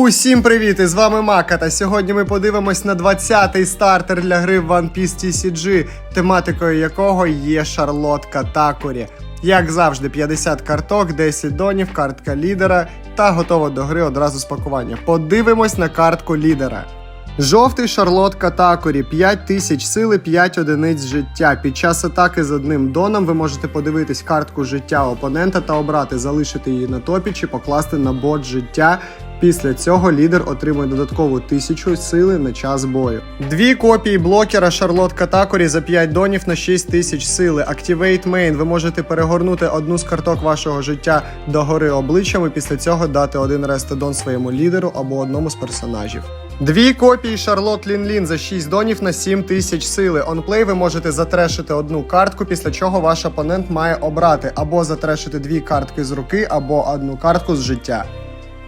Усім привіт! І з вами Мака. Та сьогодні ми подивимось на 20-й стартер для гри One Piece TCG, тематикою якого є шарлотка Такорі. Як завжди, 50 карток, 10 донів, картка лідера та готово до гри одразу з пакування. Подивимось на картку лідера. Жовтий шарлотка Такорі 5000 сили, 5 одиниць життя. Під час атаки з одним доном ви можете подивитись картку життя опонента та обрати, залишити її на топі чи покласти на бот життя. Після цього лідер отримує додаткову 1000 сили на час бою. Дві копії блокера Шарлотка Такорі за 5 донів на 6000 сили. Activate Main. Ви можете перегорнути одну з карток вашого життя до гори обличчям і після цього дати один рестодон своєму лідеру або одному з персонажів. Дві копії Шарлот Лін-Лін за 6 донів на 7 тисяч сили. Онплей ви можете затрешити одну картку, після чого ваш опонент має обрати або затрешити дві картки з руки, або одну картку з життя.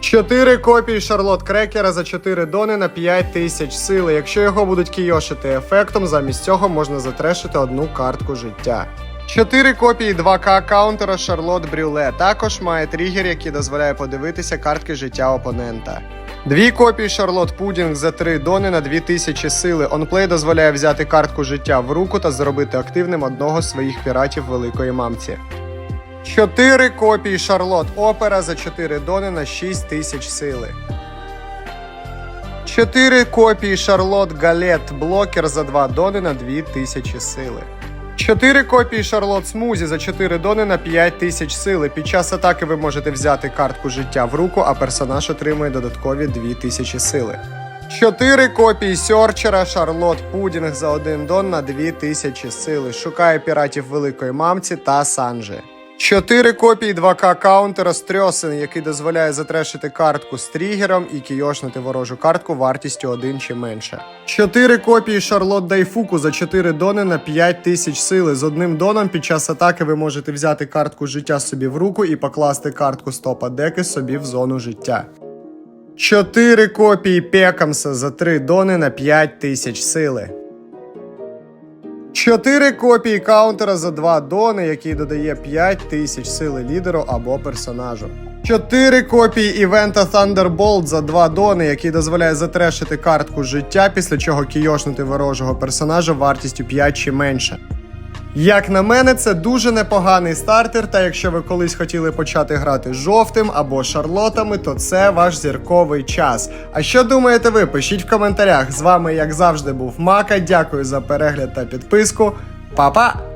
Чотири копії Шарлот Крекера за 4 дони на 5 тисяч сили. Якщо його будуть кійошити ефектом, замість цього можна затрешити одну картку життя. Чотири копії 2К каунтера Шарлот Брюле. Також має тригер, який дозволяє подивитися картки життя опонента. Дві копії Шарлот Пудінг за 3 дони на 2000 сили. Онплей дозволяє взяти картку життя в руку та зробити активним одного з своїх піратів великої мамці. Чотири копії Шарлот Опера за 4 дони на 6 тисяч сили. Чотири копії Шарлот Галет Блокер за 2 дони на 2 тисячі сили. Чотири копії Шарлот Смузі за 4 дони на 5 тисяч сили. Під час атаки ви можете взяти картку життя в руку, а персонаж отримує додаткові 2 тисячі сили. Чотири копії Сьорчера Шарлот Пудінг за 1 дон на 2 тисячі сили. Шукає піратів Великої Мамці та Санджи. Чотири копії 2К каунтера Стрьосен, який дозволяє затрешити картку з тригером і кійошнити ворожу картку вартістю 1 чи менше. Чотири копії Шарлот Дайфуку за 4 дони на 5000 сили. З одним доном під час атаки ви можете взяти картку життя собі в руку і покласти картку стопа деки собі в зону життя. Чотири копії Пекамса за 3 дони на 5000 сили. Чотири копії каунтера за 2 дони, який додає 5 тисяч сили лідеру або персонажу. 4 копії івента Thunderbolt за 2 дони, який дозволяє затрешити картку життя, після чого кіошнути ворожого персонажа вартістю 5 чи менше. Як на мене, це дуже непоганий стартер, та якщо ви колись хотіли почати грати жовтим або шарлотами, то це ваш зірковий час. А що думаєте ви? Пишіть в коментарях. З вами, як завжди, був Мака. Дякую за перегляд та підписку. Па-па!